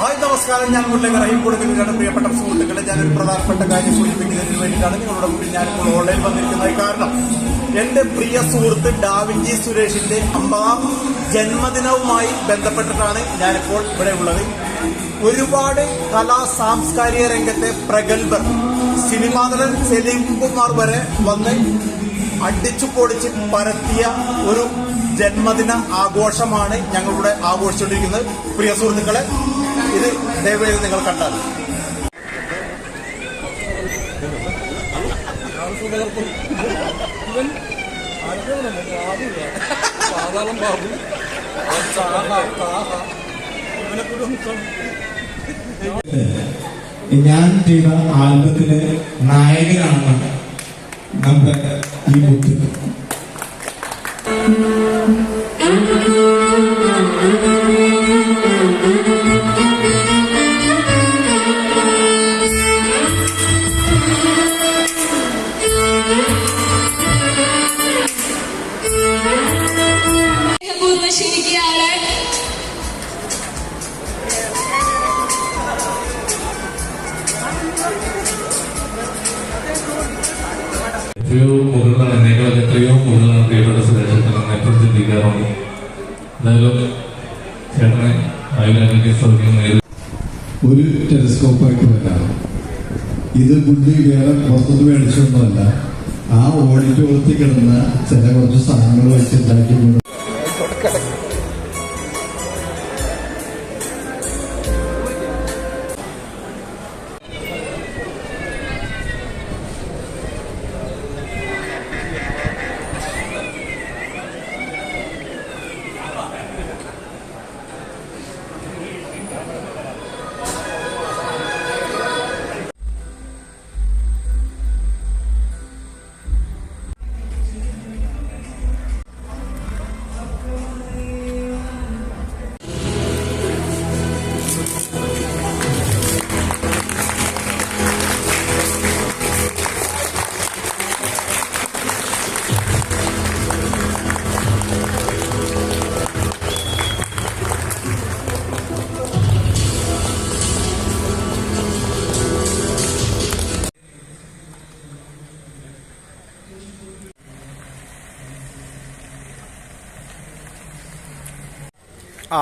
Hi നമസ്കാരം. ഞാൻ മുല്ലങ്ങ റഹീം കൊടുക്കുന്നതിനാണ് പ്രിയപ്പെട്ട സുഹൃത്തുക്കളെ ഞാനൊരു പ്രധാനപ്പെട്ട കാര്യം സൂചിപ്പിക്കുന്നതിന് വേണ്ടിയിട്ടാണ് നിങ്ങളുടെ മുമ്പിൽ ഞാനിപ്പോൾ ഓൺലൈൻ വന്നിരിക്കുന്നത് കാരണം എന്റെ പ്രിയ സുഹൃത്ത് ഡാവിഞ്ചി സുരേഷിന്റെ അമ്പതാം ജന്മദിനവുമായി ബന്ധപ്പെട്ടിട്ടാണ് ഞാനിപ്പോൾ ഇവിടെ ഉള്ളത്. ഒരുപാട് കലാ സാംസ്കാരിക രംഗത്തെ പ്രഗത്ഭർ സിനിമാ നടൻ സലീം കുമാർ വരെ വന്ന് അടിച്ചു പൊടിച്ച് പരത്തിയ ഒരു ജന്മദിന ആഘോഷമാണ് ഞങ്ങളിവിടെ ആഘോഷിച്ചുകൊണ്ടിരിക്കുന്നത്. പ്രിയ സുഹൃത്തുക്കളെ ഇത് ദയവായി നിങ്ങൾ കണ്ടാൽ ഞാൻ ചെയ്ത ആൽബത്തിലെ നായകനാണ് നമ്മുടെ ഈ മുത്ത്. എത്രയോ മുകളിലാണ് എന്നേക്കാളൊക്കെ എത്രയോ മുകളിലാണ് പ്രിയപ്പെട്ട സുരേഷത്തിൽ നിന്ന് എപ്പോഴും ചിന്തിക്കാറുണ്ട്. എന്തായാലും ചേട്ടനെ ആയുരാരോഗ്യ സൗകര്യം ഒരു ടെലിസ്കോപ്പായിട്ട് വരാം ഇത് ബുദ്ധി വേറെ പുറത്തുനിന്ന് മേടിച്ചൊന്നുമല്ല ആ ഓഡിറ്റോറിയത്തിൽ കിടന്ന ചില കുറച്ച് സാധനങ്ങൾ വെച്ചുണ്ടാക്കി ആ